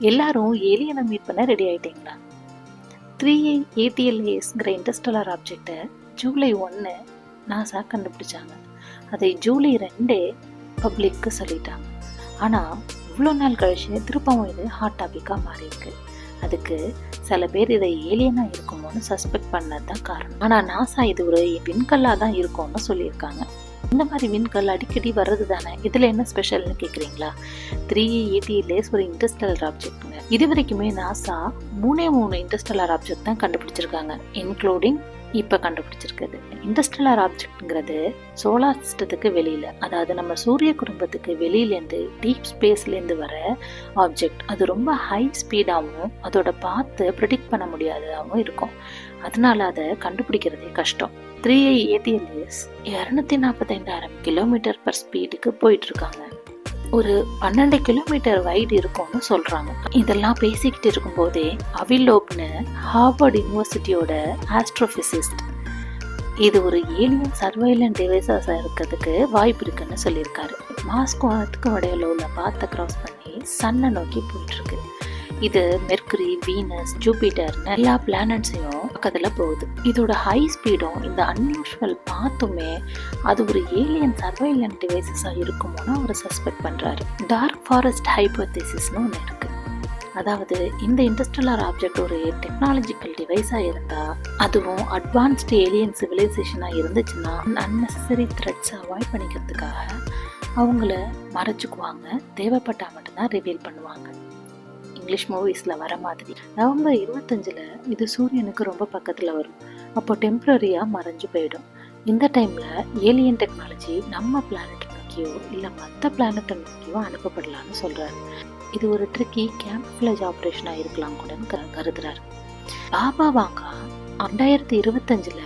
எல்லாரும் ஏலியனை மீட் பண்ண ரெடி ஆயிட்டீங்களா? த்ரீ ஏ ஏடிஎல்ஏஸ்ங்கிற இன்டர்ஸ்டலார் ஆப்ஜெக்டை ஜூலை ஒன்று நாசா கண்டுபிடிச்சாங்க. அதை ஜூலை ரெண்டே பப்ளிக்கு சொல்லிட்டாங்க. ஆனால் இவ்வளோ நாள் கழிச்சு திருப்பவும் இது ஹாட் டாப்பிக்காக மாறியிருக்கு. அதுக்கு சில பேர் இதை ஏலியனாக இருக்குமோன்னு சஸ்பெக்ட் பண்ணது தான் காரணம். ஆனால் நாசா இது ஒரு விண்கல்லாக தான் இருக்கும்னு சொல்லியிருக்காங்க. இந்த மாதிரி மீன்கள் அடிக்கடி வர்றது தானே? இதில் என்ன ஸ்பெஷல்னு கேட்குறீங்களா த்ரீ எயிட்டி லேஸ் ஒரு இன்டர்ஸ்டலர் ஆப்ஜெக்ட்டுங்க இது வரைக்குமே நாசா மூணே மூணு இன்டர்ஸ்டலர் ஆப்ஜெக்ட் தான் கண்டுபிடிச்சிருக்காங்க. இன்க்ளூடிங் இப்போ கண்டுபிடிச்சிருக்குது இன்டர்ஸ்டலர் ஆப்ஜெக்ட்ங்கிறது சோலார் சிஸ்டத்துக்கு வெளியில் அதாவது நம்ம சூரிய குடும்பத்துக்கு வெளியிலேருந்து டீப் ஸ்பேஸ்லேருந்து வர ஆப்ஜெக்ட் அது ரொம்ப ஹை ஸ்பீடாகவும் அதோட பார்த்து ப்ரிடிக்ட் பண்ண முடியாததாகவும் இருக்கும். அதனால அதை கண்டுபிடிக்கிறதே கஷ்டம். த்ரீ ஏடிஎல்எஸ் இரநூத்தி நாற்பத்தைந்தாயிரம் கிலோமீட்டர் பர் ஸ்பீடுக்கு போயிட்டு இருக்காங்க ஒரு பன்னெண்டு கிலோமீட்டர் வைடு இருக்கும்னு சொல்றாங்க. இதெல்லாம் பேசிக்கிட்டு இருக்கும்போதே அவிலோப்னு ஹார்வர்ட் யூனிவர்சிட்டியோட ஆஸ்ட்ரோபிசிஸ்ட் இது ஒரு ஏலியன் சர்வைலன் டிவைசஸாக இருக்கிறதுக்கு வாய்ப்பு இருக்குன்னு சொல்லியிருக்காரு. மாஸ்க்கும் அதுக்கும் இடையில உள்ள பாத்தை கிராஸ் பண்ணி சன்னை நோக்கி போயிட்டுருக்கு. இது மெர்க்குரி வீனஸ் ஜூபிட்டர்னு எல்லா பிளானட்ஸையும் பக்கத்தில் போகுது. இதோட ஹை ஸ்பீடும் இந்த அன்யூஷுவல் பார்த்துமே அது ஒரு ஏலியன் சர்வைலன் டிவைசஸாக இருக்குமோன்னு அவர் சஸ்பெக்ட் பண்ணுறாரு டார்க் ஃபாரஸ்ட் ஹைப்போதிசிஸ்னு ஒன்று இருக்குது அதாவது இந்த இண்டஸ்ட்ரியலர் ஆப்ஜெக்ட் ஒரு டெக்னாலஜிக்கல் டிவைஸாக இருந்தால் அதுவும் அட்வான்ஸ்டு ஏலியன் சிவிலைசேஷனாக இருந்துச்சுன்னா அன்னெசரி த்ரெட்ஸை அவாய்ட் பண்ணிக்கிறதுக்காக அவங்கள மறைச்சிக்குவாங்க. தேவைப்பட்டால் மட்டும்தான் ரிவீல் பண்ணுவாங்க. இங்கிலீஷ் மூவிஸில் வர மாதிரி. நவம்பர் இருபத்தஞ்சில் இது சூரியனுக்கு ரொம்ப பக்கத்தில் வரும். அப்போ டெம்ப்ரரியாக மறைஞ்சு போயிடும். இந்த டைமில் ஏலியன் டெக்னாலஜி நம்ம பிளானட் நோக்கியோ இல்லை மற்ற பிளானட்டை நோக்கியோ அனுப்பப்படலாம்னு சொல்கிறாரு இது ஒரு ட்ரிக்கி கேம்ப்ஃபிளேஜ் ஆப்ரேஷனாக இருக்கலாம் கூடன்னு க கருதுறாரு. பாபா வாங்கா ரெண்டாயிரத்தி இருபத்தஞ்சில்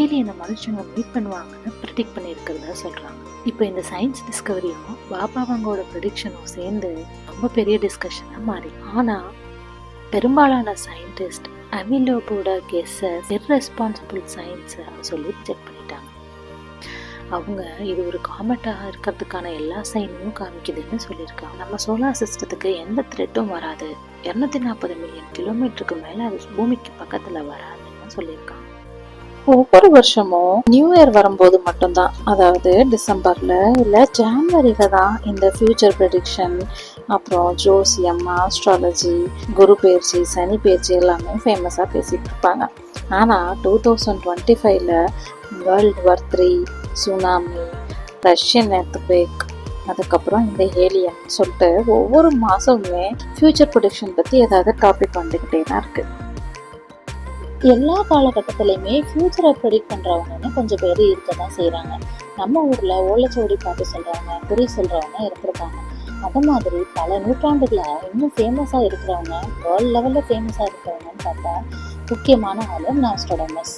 ஏலியனை மனுஷங்க மீட் பண்ணுவாங்கன்னு ப்ரிடிக் பண்ணியிருக்கிறதா சொல்கிறாங்க இப்போ இந்த சயின்ஸ் டிஸ்கவரியும் பாபா வாங்கோட ப்ரிடிக்ஷனும் சேர்ந்து ரொம்ப பெரிய டிஸ்கஷனாக மாறி. ஆனால் பெரும்பாலான சயின்டிஸ்ட் அமிலோபோட கெஸ்ஸை இர்ரெஸ்பான்சிபிள் சயின்ஸை சொல்லி செக் பண்ணிட்டாங்க. அவங்க இது ஒரு காமெட்டாக இருக்கிறதுக்கான எல்லா சைனையும் காமிக்குதுன்னு சொல்லியிருக்காங்க. நம்ம சோலார் சிஸ்டத்துக்கு எந்த த்ரெட்டும் வராது. இரநூத்தி நாற்பது மில்லியன் கிலோமீட்டருக்கு மேலே அது பூமிக்கு பக்கத்தில் வராதுன்னு சொல்லியிருக்காங்க. ஒவ்வொரு வருஷமும் நியூ இயர் வரும்போது மட்டும்தான் அதாவது டிசம்பர்ல இல்லை ஜான்வரியில தான் இந்த ஃபியூச்சர் ப்ரெடிக்ஷன் அப்புறம் ஜோசியம் ஆஸ்ட்ராலஜி குரு பயிற்சி சனி பயிற்சி எல்லாமே ஃபேமஸாக பேசிகிட்டு இருப்பாங்க. ஆனால் டூ தௌசண்ட் டுவெண்ட்டி ஃபைவ்ல world war three tsunami Russian earthquake அதுக்கப்புறம் இந்த ஏலியன் சொல்லிட்டு ஒவ்வொரு மாதமுமே ஃபியூச்சர் ப்ரொடிக்ஷன் பற்றி ஏதாவது டாபிக் வந்துக்கிட்டே தான் இருக்குது எல்லா காலகட்டத்திலையுமே ஃப்யூச்சரை ப்ரெடிக்ட் பண்ணுறவங்கன்னு கொஞ்சம் பேர் இருக்க தான் செய்கிறாங்க நம்ம ஊரில் ஓலைச்சோடி பாட்டு சொல்கிறவங்க குறி சொல்கிறவங்க இருந்திருக்காங்க. அது மாதிரி பல நூற்றாண்டுகளாக இன்னும் ஃபேமஸாக இருக்கிறவங்க வேர்ல்ட் லெவலில் ஃபேமஸாக இருக்கிறவங்கன்னு பார்த்தா முக்கியமான ஆள் நாஸ்டோடமஸ்.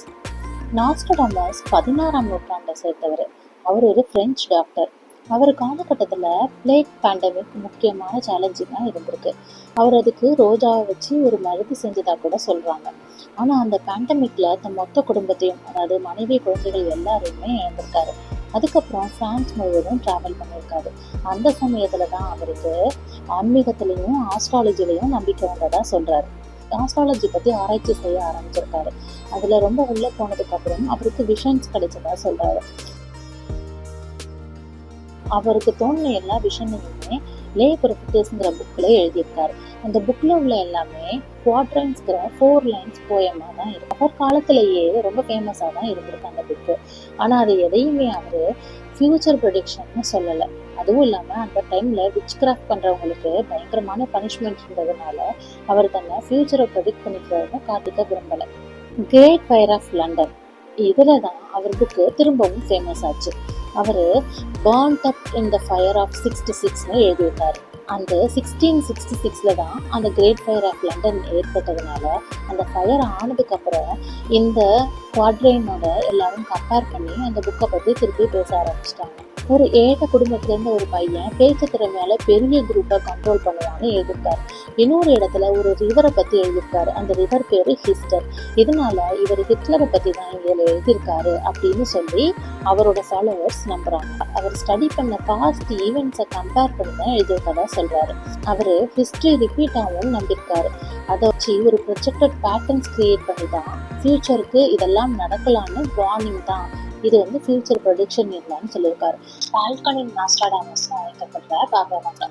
நாஸ்டோடமஸ் பதினாறாம் நூற்றாண்டை சேர்த்தவர். அவர் ஒரு ஃப்ரெஞ்ச் டாக்டர் அவர் காலகட்டத்தில் பிளேக் பேண்டமிக் முக்கியமான சேலஞ்சிங்காக இருந்திருக்கு. அவர் அதுக்கு ரோஜாவை வச்சு ஒரு மருந்து செஞ்சதாக கூட சொல்கிறாங்க ஆனால் அந்த பேண்டமிக்ல தன் மொத்த குடும்பத்தையும் அதாவது மனைவி குழந்தைகள் எல்லாரையுமே இழந்திருக்காரு. அதுக்கப்புறம் ஃப்ரான்ஸ் முழுவதும் ட்ராவல் பண்ணியிருக்காரு. அந்த சமயத்தில் தான் அவருக்கு ஆன்மீகத்திலையும் ஆஸ்ட்ராலஜிலையும் நம்பிக்கை வந்ததாக சொல்கிறாரு ஆஸ்ட்ராலஜி பற்றி ஆராய்ச்சி செய்ய ஆரம்பிச்சிருக்காரு. அதில் ரொம்ப உள்ளே போனதுக்கப்புறம் அவருக்கு விஷன்ஸ் கிடைச்சதா சொல்கிறாரு அவருக்கு தோணுன எல்லா விஷயங்களுமே லே ப்ரொஃபிட்டர்ஸ்ங்கிற புக்கில் எழுதியிருக்காரு. அந்த புக்கில் உள்ள எல்லாமே குவாட்ரன்ஸ்கிற ஃபோர் லைன்ஸ் போயமாக தான் இருக்கு. அவர் காலத்திலேயே ரொம்ப ஃபேமஸாக தான் இருந்திருக்கு அந்த புக்கு ஆனால் அது எதையுமே அவர் ஃப்யூச்சர் ப்ரொடிக்ஷன்னு சொல்லலை. அதுவும் இல்லாமல் அந்த டைமில் விச் கிராஃப்ட் பண்ணுறவங்களுக்கு பயங்கரமான பனிஷ்மெண்ட் இருந்ததுனால அவர் தன்னை ஃப்யூச்சரை ப்ரொடிக்ட் பண்ணிக்கிறத காட்டிக்க விரும்பலை. கிரேட் ஃபயர் ஆஃப் லண்டன் இதில் தான் அவர் புக்கு திரும்பவும் ஃபேமஸ் ஆச்சு. அவர் burnt up in the fire of sixty சிக்ஸ்னு எழுதியிருக்காரு. அந்த சிக்ஸ்டீன் சிக்ஸ்டி சிக்ஸில் தான் அந்த கிரேட் ஃபயர் ஆஃப் லண்டன் ஏற்பட்டதுனால அந்த ஃபயர் ஆனதுக்கப்புறம் இந்த குவாட்ரைனோட எல்லாரும் கம்பேர் பண்ணி அந்த புக்கை பற்றி திருப்பி பேச ஆரம்பிச்சிட்டாங்க. ஒரு ஏழை குடும்பத்திலேருந்து ஒரு பையன் பேச்சு திறமையால பெரிய குரூப்பை கண்ட்ரோல் பண்ணுவான்னு எழுதியிருக்காரு இன்னொரு இடத்துல ஒரு ரிவரை பற்றி எழுதியிருக்காரு. அந்த ரிவர் பேரு ஹிஸ்டர் இதனால இவர் ஹிட்லரை பற்றி தான் இதில் எழுதியிருக்காரு அப்படின்னு சொல்லி அவரோட ஃபாலோவர்ஸ் நம்புறாங்க. அவர் ஸ்டடி பண்ண பாஸ்ட் ஈவெண்ட்ஸை கம்பேர் பண்ணி தான் எழுதியிருக்கதா சொல்றாரு. அவர் ஹிஸ்ட்ரி ரிப்பீட் ஆகும் நம்பியிருக்காரு. அதை வச்சு ஒரு ப்ரொஜெக்டட் பேட்டர்ன்ஸ் கிரியேட் பண்ணி தான் ஃபியூச்சருக்கு இதெல்லாம் நடக்கலான்னு வார்னிங் தான். இது வந்து ஃபியூச்சர் ப்ரொடிக்ஷன் இல்லைன்னு சொல்லியிருக்காரு. பால்கனின் Nostradamus அழைக்கப்படுற Baba Vanga.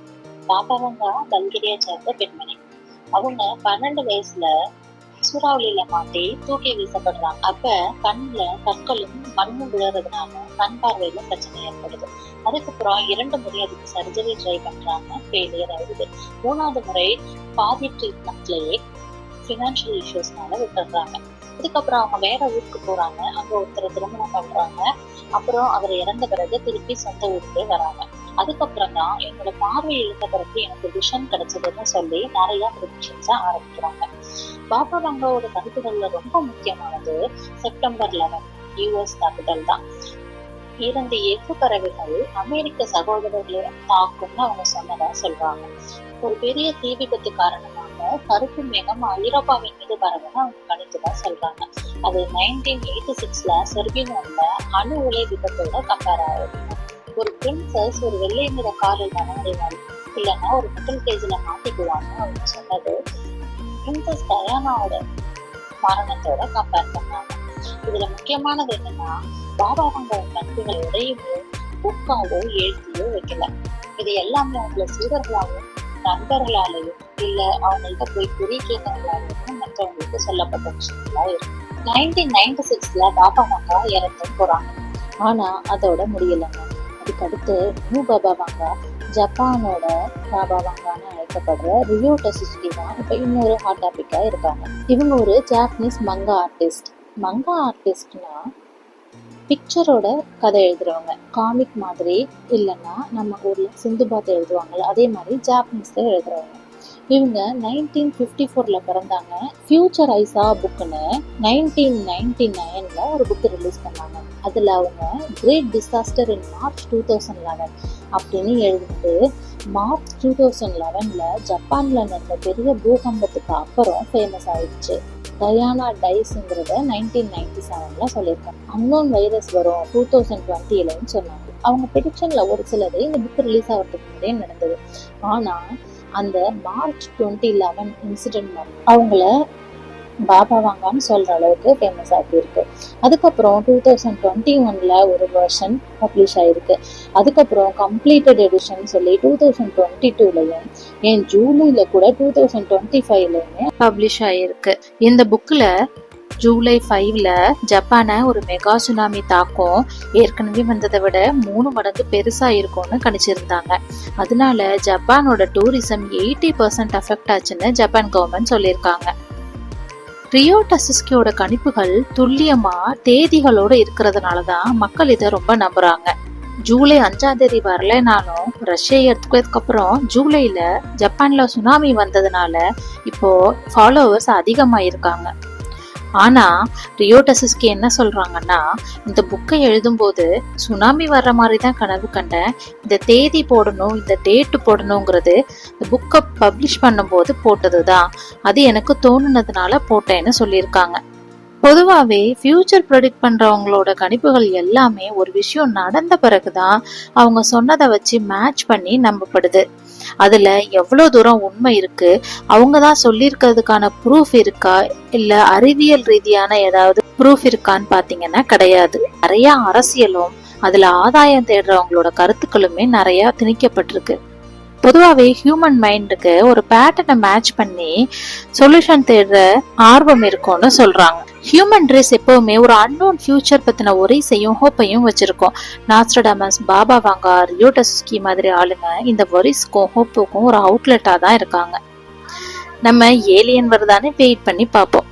Baba Vanga Bulgaria சேர்ந்த பெண்மணி. அவங்க பன்னெண்டு வயசுல சூறாவளியில மாட்டி தூக்கி வீசப்படுறாங்க. அப்ப கண்ணுல கற்களும் மண்ணும் விழுறதுனால கண் பார்வையில பிரச்சனை ஏற்படுது. அதுக்கப்புறம் இரண்டு முறை அதுக்கு சர்ஜரி ட்ரை பண்றாங்க. ஃபெயிலியர் ஆகுது. மூணாவது முறை பாதி ட்ரீட்மெண்ட்லயே ஃபினான்ஷியல் இஷ்யூஸ்னால விட்டுடுறாங்க. அதுக்கப்புறம் அவங்க வேற ஊருக்கு போறாங்க. அங்க ஒருத்தர் திருமணம் பண்றாங்க. அப்புறம் அவர் இறந்த பிறகு திருப்பி சொந்த ஊருக்கு வராங்க. அதுக்கப்புறம் தான் என்னோட பார்வை இழந்த பிறகு எனக்கு விஷன் கிடைச்சதுன்னு சொல்லி நிறைய ப்ரிடிக்ஷன்ஸ ஆரம்பிக்கிறாங்க. பாபா பங்கோட கருத்துக்கள்ல ரொம்ப முக்கியமானது செப்டம்பர் லெவன் யூஎஸ் கேபிட்டல் தான். இரண்டு எஃகு பறவைகள் அமெரிக்க சகோதரர்களை தாக்கும்னு அவங்க சொன்னதா சொல்றாங்க. ஒரு பெரிய தீ விபத்து காரணமா காரணமாக கருப்பு மேகம் ஐரோப்பாவின் மீது பரவுன்னு அவங்க கணித்துதான் சொல்றாங்க. அது நைன்டீன் எயிட்டி சிக்ஸ்ல செர்பினோட அணு உலை விபத்தோட கம்பேர் ஆகுது. ஒரு பிரின்சஸ் ஒரு வெள்ளை நிற காரில் மனமடைவாள் இல்லைன்னா ஒரு மெட்டல் கேஜில் மாட்டிக்குவாங்க அவங்க சொன்னது பிரின்சஸ் டயானாவோட மரணத்தோட கம்பேர் பண்ணாங்க. இதுல முக்கியமானது என்னன்னா பாபா வங்க கணிப்புகள் உடையவோ புக்காவோ எழுதியோ வைக்கல. இது எல்லாமே அவங்கள சீடர்களாகவும் நண்பர்களாலேயும் இல்ல அவங்கள்ட்ட போய் குறி கேட்டவங்களாலையும் மற்றவங்களுக்கு சொல்லப்பட்ட விஷயங்களா இருக்கும். நைன்டீன் நைன்டி சிக்ஸ்ல பாபா வங்கா இறந்து போறாங்க. ஆனா அதோட முடியலைங்க அதுக்கடுத்து நியூ பாபா வாங்கா ஜப்பானோட பாபா வாங்கான்னு அழைக்கப்படுற ரியோ டெசிஸ்கி தான் இப்போ இன்னொரு ஹாட் டாபிக்காக இருக்காங்க. இவங்க ஒரு ஜாப்பனீஸ் மங்கா ஆர்டிஸ்ட் மங்கா ஆர்டிஸ்ட்னா பிக்சரோட கதை எழுதுறவங்க. காமிக் மாதிரி இல்லைன்னா நம்ம ஊரில் சிந்து பாத் எழுதுவாங்கல்ல அதே மாதிரி ஜாப்பனீஸில் எழுதுறவங்க. இவங்க நைன்டீன் ஃபிஃப்டி ஃபோரில் பிறந்தாங்க. ஃபியூச்சர் ஐசா புக்குன்னு நைன்டீன் நைன்டி நைனில் ஒரு புக்கு ரிலீஸ் பண்ணாங்க. அதில் அவங்க great disaster in March two thousand eleven அப்படின்னு எழுதிட்டு மார்ச் டூ தௌசண்ட் லெவனில் ஜப்பானில் நடந்த பெரிய பூகம்பத்துக்கு அப்புறம் ஃபேமஸ் ஆயிடுச்சு. டயானா டைஸ்ங்கிறத நைன்டீன் நைன்டி செவனில் சொல்லியிருக்காங்க. அன்னோன் வைரஸ் வரும் டூ தௌசண்ட் டுவெண்ட்டிலன்னு சொன்னாங்க. அவங்க ப்ரிடிக்ஷனில் ஒரு சிலது இந்த புக் ரிலீஸ் ஆகிறதுக்கு முன்னாடியே நடந்தது. ஆனால் அந்த மார்ச் டுவெண்ட்டி லெவன் இன்சிடென்ட் அவங்கள பாபா வாங்கான்னு சொல்கிற அளவுக்கு ஃபேமஸ் ஆகியிருக்கு அதுக்கப்புறம் டூ தௌசண்ட் டுவெண்ட்டி ஒன்ல ஒரு வெர்ஷன் பப்ளிஷ் ஆகிருக்கு அதுக்கப்புறம் கம்ப்ளீட்டட் எடிஷன் சொல்லி டூ தௌசண்ட் டுவெண்ட்டி டூலையும் ஏன் ஜூலையில் கூட டூ தௌசண்ட் டுவெண்ட்டி ஃபைவ்லையுமே பப்ளிஷ் ஆகியிருக்கு இந்த புக்கில் ஜூலை ஃபைவ்ல ஜப்பானை ஒரு மெகா சுனாமி தாக்கம் ஏற்கனவே வந்ததை விட மூணு மடங்கு பெருசா இருக்கும்னு கணிச்சிருந்தாங்க. அதனால ஜப்பானோட டூரிசம் எயிட்டி பர்சன்ட் அஃபெக்ட் ஆச்சுன்னு ஜப்பான் கவர்மெண்ட் சொல்லியிருக்காங்க. ரியோ டசிஸ்கியோட கணிப்புகள் துல்லியமா தேதிகளோட இருக்கிறதுனால தான் மக்கள் இதை ரொம்ப நம்புறாங்க. ஜூலை அஞ்சாம் தேதி வரலனாலும் ரஷ்ய எடுத்துக்கிறதுக்கு அப்புறம் ஜூலைல ஜப்பான்ல சுனாமி வந்ததுனால இப்போ ஃபாலோவர்ஸ் அதிகமாக ஆனால் ஆனா ரியோடசிஸ்க்கு என்ன சொல்றாங்கன்னா இந்த புக்கை எழுதும்போது சுனாமி வர்ற மாதிரி தான் கனவு கண்டேன். இந்த தேதி போடணும் இந்த டேட்டு போடணுங்கிறது இந்த புக்கை பப்ளிஷ் பண்ணும்போது போட்டது தான் அது எனக்கு தோணுனதுனால போட்டேன்னு சொல்லியிருக்காங்க. பொதுவாகவே ஃபியூச்சர் ப்ரெடிக்ட் பண்ணுறவங்களோட கணிப்புகள் எல்லாமே ஒரு விஷயம் நடந்த பிறகுதான் அவங்க சொன்னதை வச்சு மேட்ச் பண்ணி நம்பப்படுது. அதுல எவ்வளோ தூரம் உண்மை இருக்கு? அவங்க தான் சொல்லியிருக்கிறதுக்கான ப்ரூஃப் இருக்கா? இல்ல அறிவியல் ரீதியான ஏதாவது ப்ரூஃப் இருக்கான்னு பாத்தீங்கன்னா கிடையாது. நிறைய அரசியலும் அதுல ஆதாயம் தேடுறவங்களோட கருத்துக்களுமே நிறைய திணிக்கப்பட்டிருக்கு. பொதுவாகவே ஹியூமன் மைண்டுக்கு ஒரு பேட்டர்னை மேட்ச் பண்ணி சொல்யூஷன் தேடுற ஆர்வம் இருக்கும்னு சொல்கிறாங்க ஹியூமன் ரேஸ் எப்பவுமே ஒரு அன்னோன் ஃபியூச்சர் பற்றின ஒரிசையும் ஹோப்பையும் வச்சுருக்கோம். நாஸ்ட்ரடாமஸ் பாபா வாங்கார் ரியோடஸ்கி மாதிரி ஆளுங்க இந்த ஒரிஸ்க்கும் ஹோப்புக்கும் ஒரு அவுட்லெட்டாக தான் இருக்காங்க. நம்ம ஏலியன் வருதான்னு வெயிட் பண்ணி பார்ப்போம்.